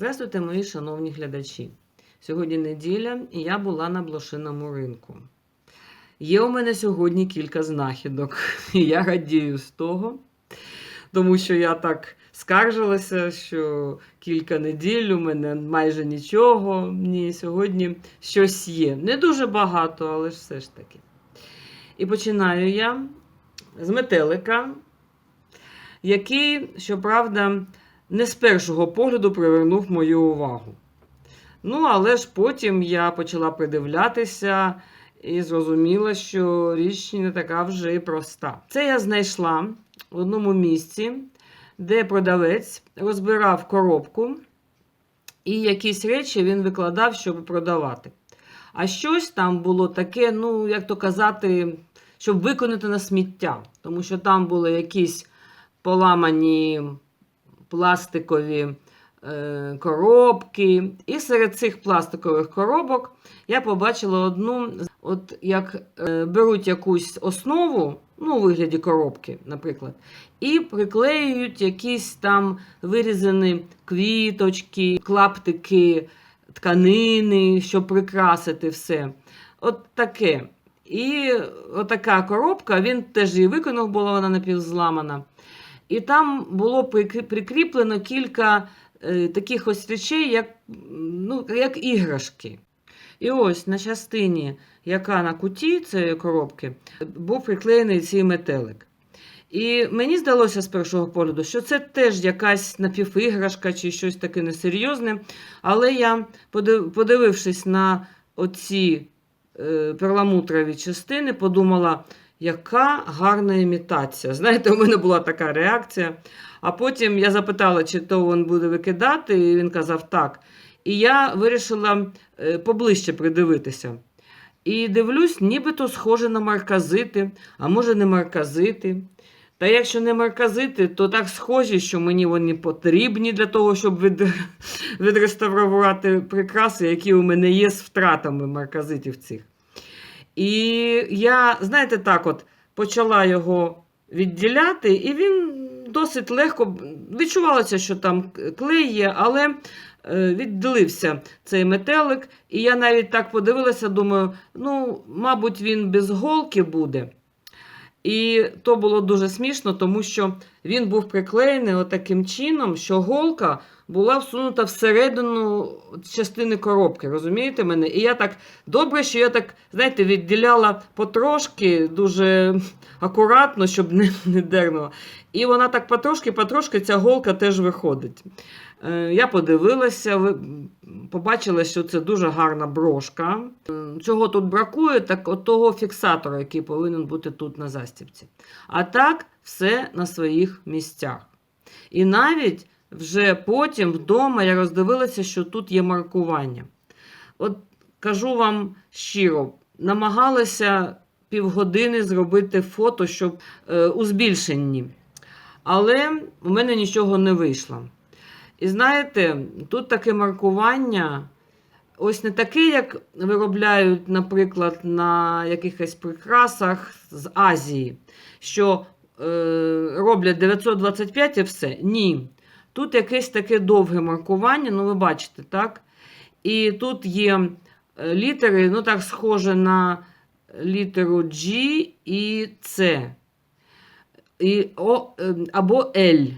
Здравствуйте, мої шановні глядачі. Сьогодні неділя, і я була на блошиному ринку. Є у мене сьогодні кілька знахідок, і я радію з того, тому що я так скаржилася, що кілька неділь у мене майже нічого. Ні, сьогодні щось є. Не дуже багато, але ж все ж таки. І починаю я з метелика, який, щоправда, не з першого погляду привернув мою увагу. Ну, але ж потім я почала придивлятися і зрозуміла, що річ не така вже і проста. Це я знайшла в одному місці, де продавець розбирав коробку, і якісь речі він викладав, щоб продавати. А щось там було таке, ну, як то казати, щоб виконати на сміття, тому що там були якісь поламані пластикові е, коробки. І серед цих пластикових коробок я побачила одну, от як е, беруть якусь основу, ну, у вигляді коробки, наприклад, і приклеюють якісь там вирізані квіточки, клаптики тканини, щоб прикрасити все. От таке. І отака коробка, він теж її виконав, була вона напівзламана. І там було прикріплено кілька е, таких ось речей, як, ну, як іграшки. І ось на частині, яка на куті цієї коробки, був приклеєний цей метелик. І мені здалося з першого погляду, що це теж якась напівіграшка чи щось таке несерйозне. Але я, подивившись на оці е, перламутрові частини, подумала, яка гарна імітація. Знаєте, у мене була така реакція. А потім я запитала, чи то він буде викидати, і він казав так. І я вирішила е, поближче придивитися. І дивлюсь, нібито схоже на марказити, а може не марказити. Та якщо не марказити, то так схожі, що мені вони потрібні для того, щоб від... відреставрувати прикраси, які у мене є з втратами марказитів цих. І я, знаєте, так от почала його відділяти, і він досить легко відчувалося, що там клей є, але е, відділився цей метелик. І я навіть так подивилася, думаю, ну, мабуть, він без голки буде. І то було дуже смішно, тому що він був приклеєний отаким чином, що голка була всунута всередину частини коробки. Розумієте мене? І я так добре, що я так, знаєте, відділяла потрошки дуже акуратно, щоб не, не дернула. І вона так потрошки-потрошки ця голка теж виходить. Е, Я подивилася, побачила, що це дуже гарна брошка. Е, Чого тут бракує, так от того фіксатора, який повинен бути тут на застібці. А так, все на своїх місцях. І навіть вже потім вдома я роздивилася, що тут є маркування. От кажу вам щиро, намагалася півгодини зробити фото, щоб е, у збільшенні. Але в мене нічого не вийшло. І знаєте, тут таке маркування, ось не таке, як виробляють, наприклад, на якихось прикрасах з Азії, що роблять 925 і все. Ні. Тут якесь таке довге маркування, ну ви бачите, так? І тут є е, літери, ну так схоже на літеру G і C. І, о, е, або L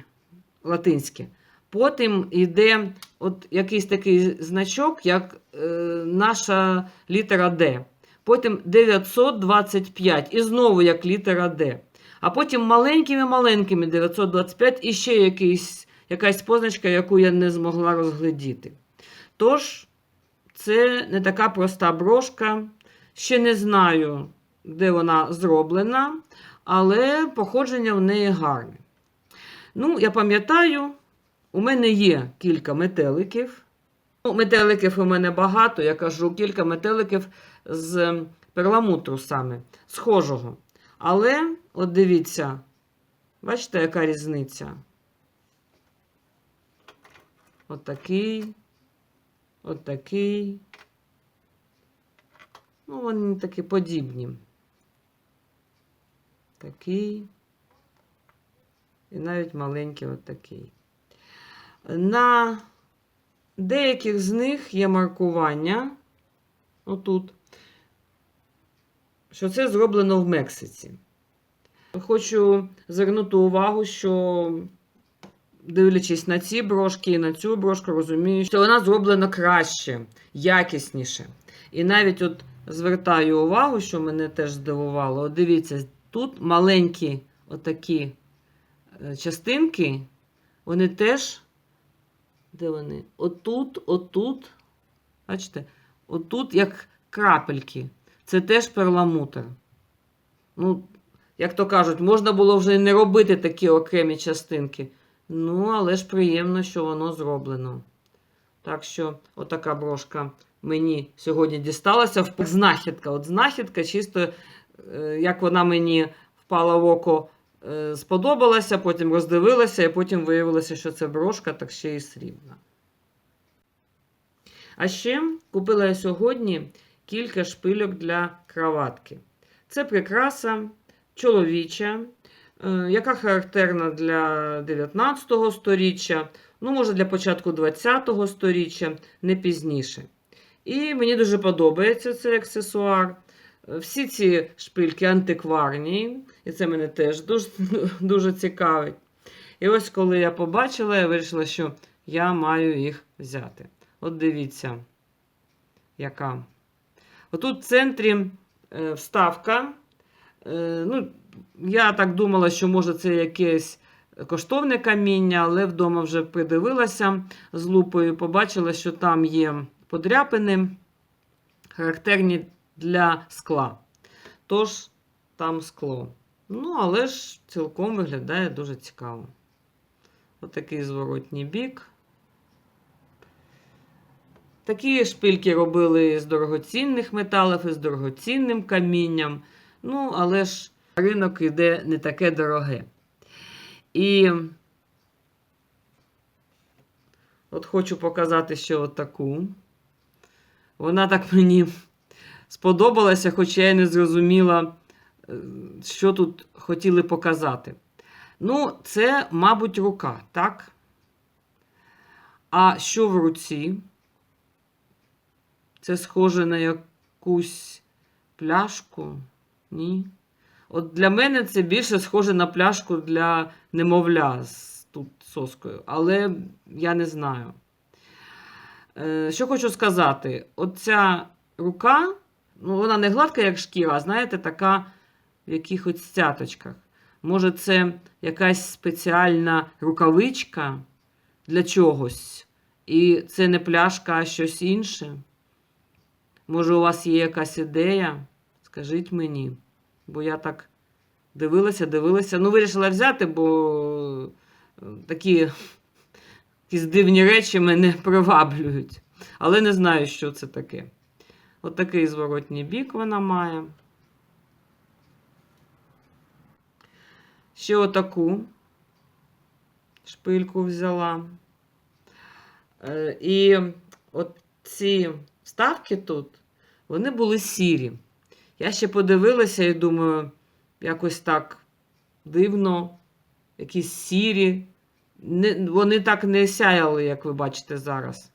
латинське. Потім йде от якийсь такий значок, як е, наша літера D. Потім 925 і знову як літера D. А потім маленькими-маленькими 925 і ще якийсь, якась позначка, яку я не змогла розглядіти. Тож, це не така проста брошка. Ще не знаю, де вона зроблена, але походження в неї гарне. Ну, я пам'ятаю, у мене є кілька метеликів. Ну, метеликів у мене багато, я кажу, кілька метеликів з перламутру саме, схожого. Але, от дивіться, бачите, яка різниця? От такий, от такий. Ну, вони такі подібні. Такий. І навіть маленький от такий. На деяких з них є маркування, отут, що це зроблено в Мексиці. Хочу звернути увагу, що, дивлячись на ці брошки і на цю брошку, розумію, що вона зроблена краще, якісніше. І навіть от звертаю увагу, що мене теж здивувало. От дивіться, тут маленькі отакі е, частинки, вони теж. Де вони? Отут, отут. Бачите? Отут, як крапельки. Це теж перламутр. Ну, як то кажуть, можна було вже не робити такі окремі частинки. Ну, але ж приємно, що воно зроблено. Так що, отака брошка мені сьогодні дісталася. Знахідка. От знахідка, чисто е, як вона мені впала в око, е, сподобалася, потім роздивилася, і потім виявилося, що це брошка, так ще і срібна. А ще купила я сьогодні кілька шпильок для краватки. Це прикраса чоловіча, е, яка характерна для 19 століття, ну, може, для початку 20 століття, не пізніше. І мені дуже подобається цей аксесуар. Всі ці шпильки антикварні, і це мене теж дуже, дуже цікавить. І ось коли я побачила, я вирішила, що я маю їх взяти. От дивіться, яка. Отут в центрі е, вставка. Е, ну, я так думала, що може це якесь коштовне каміння, але вдома вже придивилася з лупою, побачила, що там є подряпини, характерні для скла. Тож там скло. Ну, але ж цілком виглядає дуже цікаво. Отакий зворотній бік. Такі шпильки робили з дорогоцінних металів, із дорогоцінним камінням. Ну, але ж ринок іде не таке дороге. І от хочу показати ще отаку. Вона так мені сподобалася, хоча я не зрозуміла, е, що тут хотіли показати. Ну, це, мабуть, рука, так? А що в руці? Це схоже на якусь пляшку? Ні. От для мене це більше схоже на пляшку для немовля з тут соскою, але я не знаю. Е, що хочу сказати, оця рука, ну, вона не гладка, як шкіра, а знаєте, така в якихось цяточках. Може, це якась спеціальна рукавичка для чогось. І це не пляшка, а щось інше. Може, у вас є якась ідея? Скажіть мені. Бо я так дивилася, дивилася. Ну, вирішила взяти, бо е, такі якісь дивні речі мене приваблюють. Але не знаю, що це таке. От такий зворотній бік вона має. Ще отаку шпильку взяла. Е, І от ці вставки тут, вони були сірі. Я ще подивилася і думаю, якось так дивно, якісь сірі. Не, вони так не сяяли, як ви бачите зараз.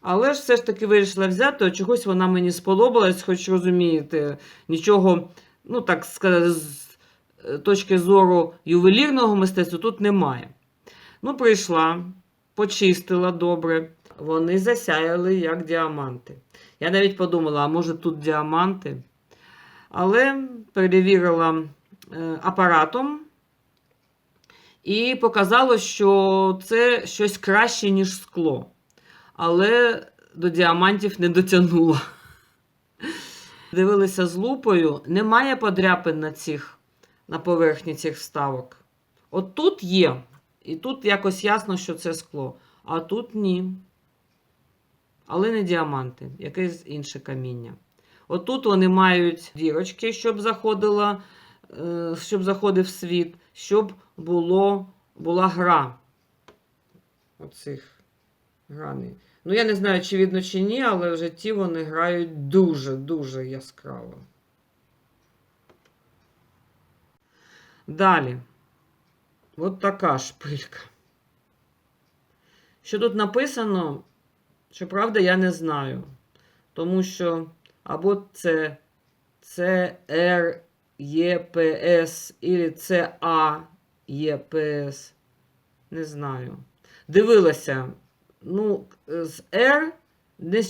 Але ж все ж таки вирішила взяти, чогось вона мені сподобалась, хоч розумієте, нічого, ну так сказати, з е, точки зору ювелірного мистецтва тут немає. Ну, прийшла, почистила добре. Вони засяяли як діаманти. Я навіть подумала, а може тут діаманти? Але перевірила е, апаратом і показало, що це щось краще, ніж скло. Але до діамантів не дотягнула. Дивилися з лупою, немає подряпин на цих, на поверхні цих вставок. От тут є. І тут якось ясно, що це скло. А тут ні. Але не діаманти, якесь інше каміння. Отут вони мають дірочки, щоб заходила, е, щоб заходив світ, щоб було, була гра. Оцих граней. Ну, я не знаю, чи видно, чи ні, але в житті вони грають дуже-дуже яскраво. Далі. От така шпилька. Що тут написано, Щоправда, я не знаю. Тому що або це CR ЄПС, або це А ЄПС. Не знаю. Дивилася. Ну, з R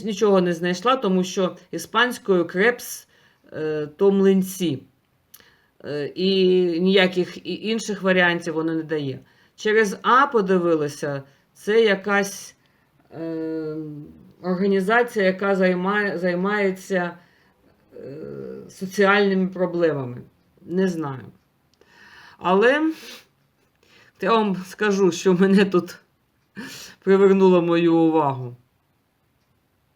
нічого не знайшла, тому що іспанською крепс е, то млинці. Е, і ніяких інших варіантів воно не дає. Через А подивилася, це якась організація, яка займає, займається е, соціальними проблемами. Не знаю. Але я вам скажу, що мене тут привернуло мою увагу.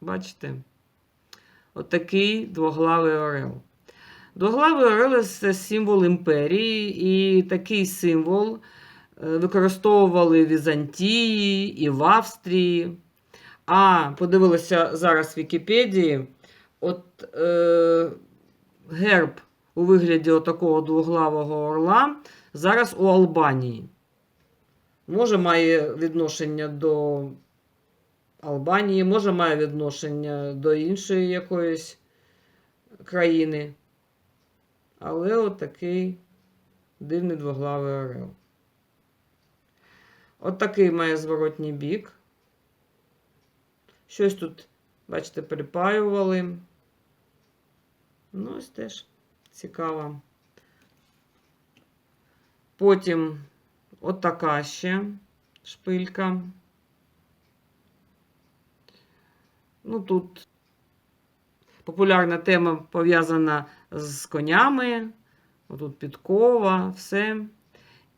Бачите? Отакий двоглавий орел. Двоглавий орел це символ імперії, і такий символ е, використовували в Візантії і в Австрії. А подивилася зараз в Вікіпедії. От е, герб у вигляді отакого двоглавого орла зараз у Албанії. Може, має відношення до Албанії, може, має відношення до іншої якоїсь країни. Але от такий дивний двоглавий орел. От такий має зворотній бік. Щось тут, бачите, припаювали. Ну, ось теж цікаво. Потім от така ще шпилька. Ну, тут популярна тема пов'язана з конями. Отут підкова, все.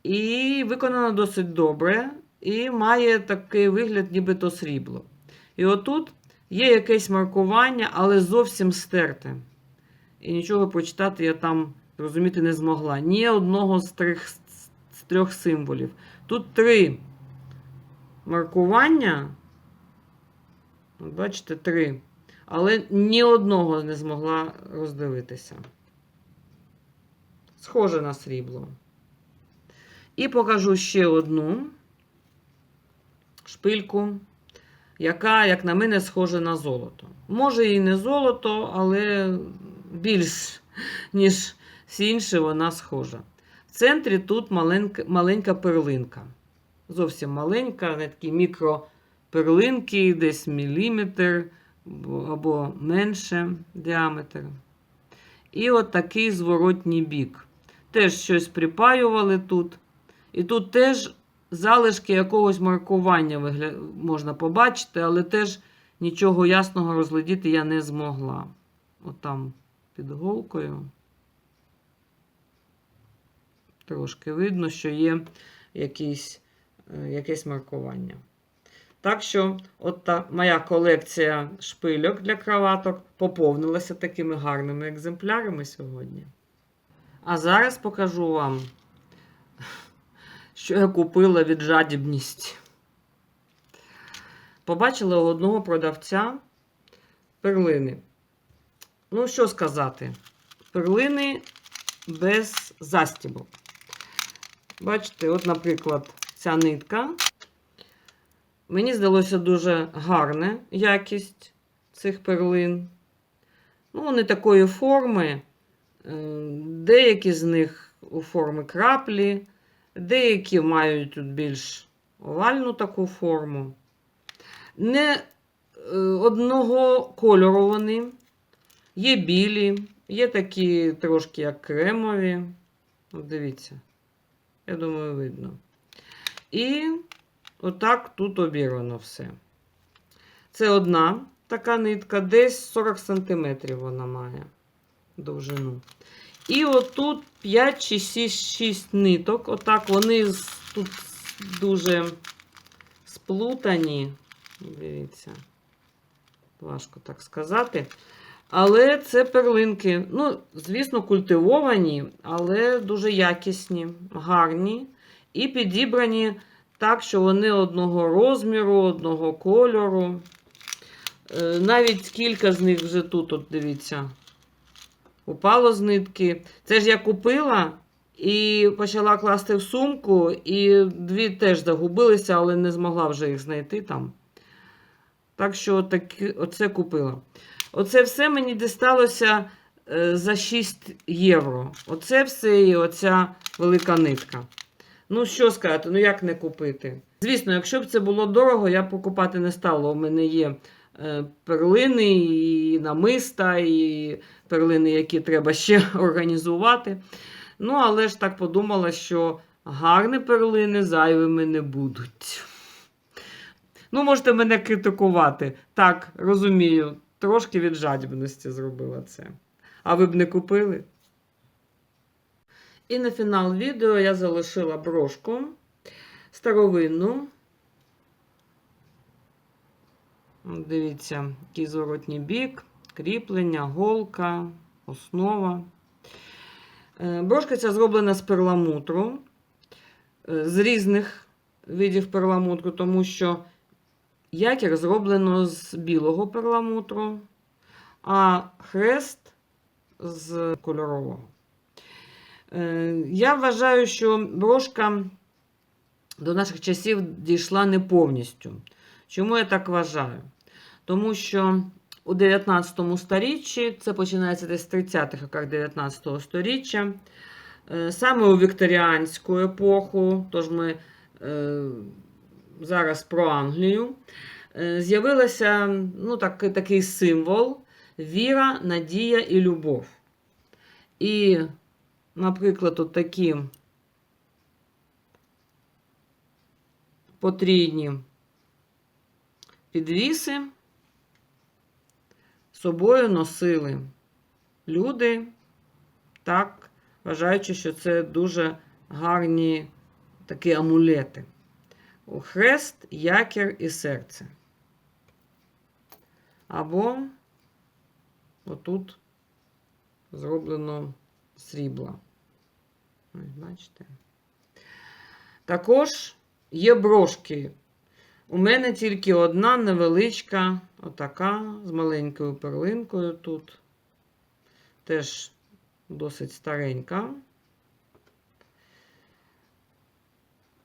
І виконано досить добре. І має такий вигляд, нібито срібло. І отут є якесь маркування, але зовсім стерте. І нічого прочитати я там зрозуміти не змогла. Ні одного з трьох, з трьох символів. Тут три маркування. Бачите, три. Але ні одного не змогла роздивитися. Схоже на срібло. І покажу ще одну шпильку, яка, як на мене, схожа на золото. Може і не золото, але більш, ніж всі інші, вона схожа. В центрі тут маленька, маленька перлинка. Зовсім маленька, не такі мікроперлинки, десь міліметр або- менше діаметр. І от такий зворотній бік. Теж щось припаювали тут. І тут теж залишки якогось маркування можна побачити, але теж нічого ясного розглядіти я не змогла. Отам під голкою. Трошки видно, що є якісь, е, якесь маркування. Так що, от та моя колекція шпильок для краваток поповнилася такими гарними екземплярами сьогодні. А зараз покажу вам, що я купила від жадібність. Побачила у одного продавця перлини. Ну, що сказати? Перлини без застібок. Бачите, от, наприклад, ця нитка. Мені здалося дуже гарна якість цих перлин. Ну, вони такої форми. Е, Деякі з них у формі краплі, деякі мають тут більш овальну таку форму. Не е, одного кольору вони. Є білі, є такі трошки як кремові. От дивіться. Я думаю, видно. І отак тут обірвано все. Це одна така нитка, десь 40 см вона має довжину. І отут 5 чи 6 ниток. Отак вони тут дуже сплутані. Дивіться, важко так сказати. Але це перлинки. Ну, звісно, культивовані, але дуже якісні, гарні. І підібрані так, що вони одного розміру, одного кольору. Е, Навіть кілька з них вже тут, от дивіться, упало з нитки. Це ж я купила і почала класти в сумку, і дві теж загубилися, але не змогла вже їх знайти там. Так що таки, оце купила. Оце все мені дісталося е, за 6 євро. Оце все і оця велика нитка. Ну, що сказати, ну як не купити? Звісно, якщо б це було дорого, я б покупати не стала. У мене є перлини, і намиста, і перлини, які треба ще організувати. Ну, але ж так подумала, що гарні перлини зайвими не будуть. Ну, можете мене критикувати. Так, розумію, трошки від жадібності зробила це. А ви б не купили? І на фінал відео я залишила брошку старовинну. От Дивіться, який зворотній бік, кріплення, голка, основа. Е, Брошка ця зроблена з перламутру, е, з різних видів перламутру, тому що якір зроблено з білого перламутру, а хрест з кольорового. Е, Я вважаю, що брошка до наших часів дійшла не повністю. Чому я так вважаю? Тому що у 19 сторіччі, це починається десь з 30-х роках 19 сторіччя, е, саме у вікторіанську епоху, тож ми е, зараз про Англію, е, з'явився ну, так, такий символ віра, надія і любов. І, наприклад, от такі потрійні підвіси собою носили люди, так, вважаючи, що це дуже гарні такі амулети. Хрест, якір і серце. Або отут зроблено срібла. Ось, бачите? Також є брошки. У мене тільки одна невеличка, отака, з маленькою перлинкою тут. Теж досить старенька.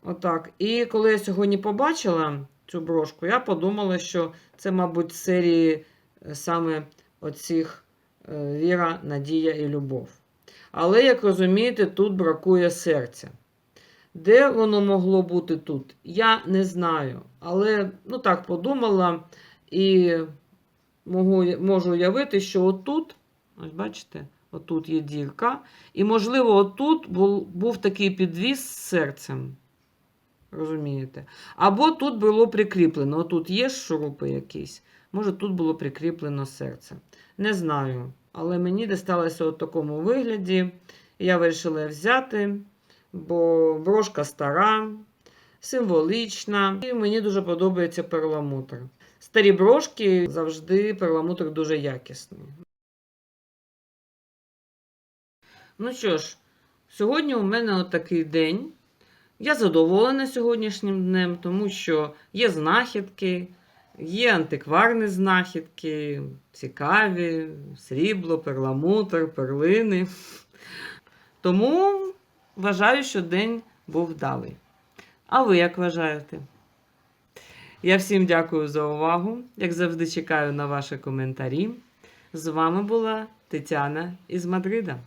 Отак. І коли я сьогодні побачила цю брошку, я подумала, що це, мабуть, серії е, саме оцих е, віра, надія і любов. Але, як розумієте, тут бракує серця. Де воно могло бути тут? Я не знаю. Але ну так подумала і можу, можу уявити, що отут, ось бачите, отут є дірка. І, можливо, отут був, був такий підвіс з серцем. Розумієте? Або тут було прикріплено. Отут є шурупи якісь. Може, тут було прикріплено серце. Не знаю. Але мені дісталося у такому вигляді. Я вирішила взяти, бо брошка стара, символічна, і мені дуже подобається перламутр. Старі брошки завжди перламутр дуже якісний. Ну що ж, сьогодні у мене отакий день. Я задоволена сьогоднішнім днем, тому що є знахідки, є антикварні знахідки, цікаві, срібло, перламутр, перлини. Тому вважаю, що день був вдалий. А ви як вважаєте? Я всім дякую за увагу. Як завжди, чекаю на ваші коментарі. З вами була Тетяна із Мадрида.